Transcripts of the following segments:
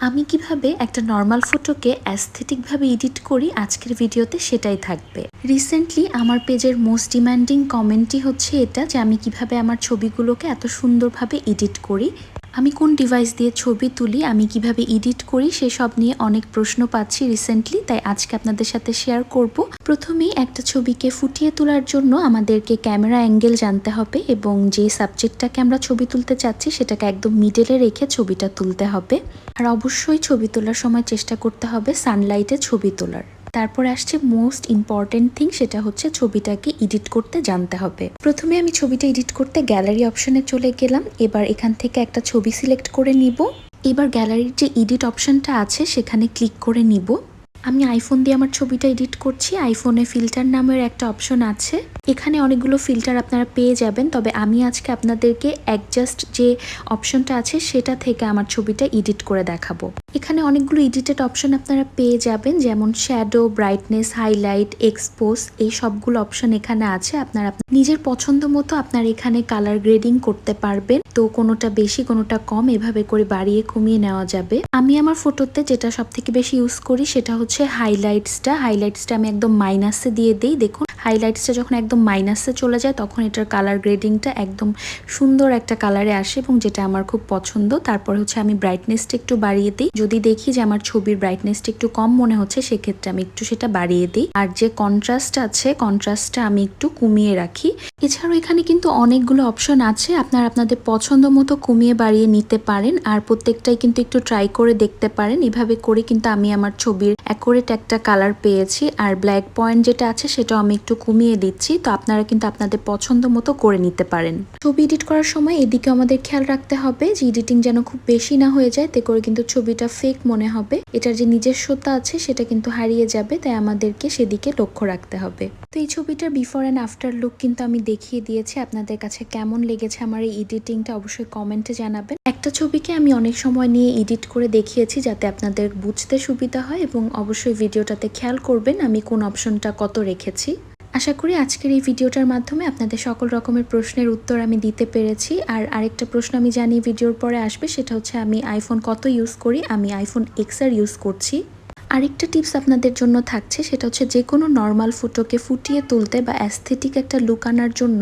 আমি কীভাবে একটা নর্মাল ফটোকে অ্যাস্থেটিকভাবে এডিট করি আজকের ভিডিওতে সেটাই থাকবে। রিসেন্টলি আমার পেজের মোস্ট ডিম্যান্ডিং কমেন্টই হচ্ছে এটা যে আমি কীভাবে আমার ছবিগুলোকে এত সুন্দরভাবে এডিট করি। আমি কোন ডিভাইস দিয়ে ছবি তুলি, আমি কীভাবে এডিট করি সেসব নিয়ে অনেক প্রশ্ন পাচ্ছি রিসেন্টলি তাই আজকে আপনাদের সাথে শেয়ার করব। প্রথমেই একটা ছবিকে ফুটিয়ে তোলার জন্য আমাদেরকে ক্যামেরা অ্যাঙ্গেল জানতে হবে এবং যে সাবজেক্টটাকে আমরা ছবি তুলতে চাচ্ছি, সেটাকে একদম মিডলে রেখে ছবিটা তুলতে হবে। আর অবশ্যই ছবি তোলার সময় চেষ্টা করতে হবে সানলাইটে ছবি তোলার। তারপর আসছে মোস্ট ইম্পর্টেন্ট থিং সেটা হচ্ছে ছবিটাকে এডিট করতে জানতে হবে। প্রথমে আমি ছবিটা এডিট করতে গ্যালারি অপশনে চলে গেলাম, এবার এখান থেকে একটা ছবি সিলেক্ট করে নিব। এবার গ্যালারির যে এডিট অপশনটা আছে, সেখানে ক্লিক করে নিব। আমি আইফোন দিয়ে আমার ছবিটা এডিট করছি। আইফোনে ফিল্টার নামের একটা অপশন আছে। এখানে অনেকগুলো ফিল্টার আপনারা পেয়ে যাবেন। তবে আমি আজকে আপনাদেরকে অ্যাডজাস্ট যে অপশনটা আছে, সেটা থেকে আমার ছবিটা এডিট করে দেখাবো। এখানে অনেকগুলো এডিটেড অপশন আপনারা পেয়ে যাবেন। যেমন শ্যাডো ব্রাইটনেস হাইলাইট এক্সপোজ এই সবগুলো অপশন এখানে আছে। আপনারা নিজের পছন্দ মতো আপনার এখানে কালার গ্রেডিং করতে পারবেন। তো কোনোটা বেশি, কোনোটা কম, এভাবে করে বাড়িয়ে কমিয়ে নেওয়া যাবে। আমি আমার ফটোতে যেটা সব থেকে বেশি ইউজ করি সেটা হচ্ছে হাইলাইটসটা হাইলাইটসটা আমি একদম মাইনাসে দিয়ে দিই। দেখুন হাইলাইটসটা যখন একদম মাইনাসে চলে যায়, তখন এটার কালার গ্রেডিংটা একদম সুন্দর একটা কালারে আসে এবং যেটা আমার খুব পছন্দ। তারপর হচ্ছে আমি ব্রাইটনেসটা একটু বাড়িয়ে দিই। যদি দেখি যে আমার ছবির ব্রাইটনেসটা একটু কম মনে হচ্ছে, সেক্ষেত্রে আমি একটু সেটা বাড়িয়ে দিই। আর যে কন্ট্রাস্ট আছে কন্ট্রাস্টটা আমি একটু কমিয়ে রাখি। এছাড়াও এখানে কিন্তু অনেকগুলো অপশন আছে। আপনারা আপনাদের পছন্দ মতো কমিয়ে বাড়িয়ে নিতে পারেন আর প্রত্যেকটাই কিন্তু একটু ট্রাই করে দেখতে পারেন। এভাবে করে কিন্তু আমি আমার ছবির অ্যাকোরেট একটা কালার পেয়েছি। আর ব্ল্যাক পয়েন্ট যেটা আছে, সেটাও আমি একটু কমিয়ে দিচ্ছি, তো আপনারা কিন্তু আপনাদের পছন্দ মতো করে নিতে পারেন। ছবি এডিট করার সময় এদিকে আমাদের খেয়াল রাখতে হবে যে এডিটিং যেন খুব বেশি না হয়ে যায়, তে করে কিন্তু ছবিটা ফেক মনে হবে। এটার যে নিজস্বতা আছে, সেটা কিন্তু হারিয়ে যাবে, তাই আমাদেরকে সেদিকে লক্ষ্য রাখতে হবে। তো এই ছবিটার বিফোর অ্যান্ড আফটার লুক কিন্তু আমি দেখিয়ে দিয়েছি, আপনাদের কাছে কেমন লেগেছে আমার এই এডিটিংটা অবশ্যই কমেন্টে জানাবেন। একটা ছবিকে আমি অনেক সময় নিয়ে এডিট করে দেখিয়েছি, যাতে আপনাদের বুঝতে সুবিধা হয়, এবং অবশ্যই ভিডিওটাতে খেয়াল করবেন আমি কোন অপশনটা কত রেখেছি। আশা করি আজকের এই ভিডিওটার মাধ্যমে আপনাদের সকল রকমের প্রশ্নের উত্তর আমি দিতে পেরেছি। আর আরেকটা প্রশ্ন আমি জানি ভিডিওর পরে আসবে, সেটা হচ্ছে আমি আইফোন কত ইউজ করি? আমি আইফোন এক্সআর ইউজ করছি। আরেকটা টিপস আপনাদের জন্য থাকছে, সেটা হচ্ছে যে কোনো নর্মাল ফটোকে ফুটিয়ে তুলতে বা অ্যাস্থেটিক একটা লুক আনার জন্য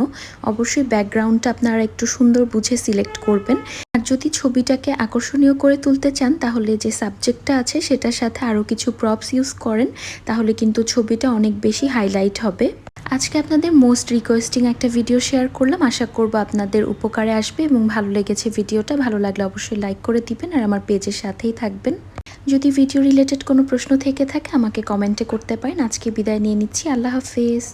অবশ্যই ব্যাকগ্রাউন্ডটা আপনারা একটু সুন্দর বুঝে সিলেক্ট করবেন। আর যদি ছবিটাকে আকর্ষণীয় করে তুলতে চান, তাহলে যে সাবজেক্টটা আছে, সেটার সাথে আরও কিছু প্রপস ইউজ করেন, তাহলে কিন্তু ছবিটা অনেক বেশি হাইলাইট হবে। আজকে আপনাদের মোস্ট রিকোয়েস্টিং একটা ভিডিও শেয়ার করলাম। আশা করব আপনাদের উপকারে আসবে এবং ভালো লেগেছে ভিডিওটা ভালো লাগলে অবশ্যই লাইক করে দিবেন আর আমার পেজের সাথেই থাকবেন। যদি ভিডিও রিলেটেড কোনো প্রশ্ন থেকে থাকে, আমাকে কমেন্টে করতে পারেন। আজকে বিদায় নিয়ে নিচ্ছি। আল্লাহ হাফেজ।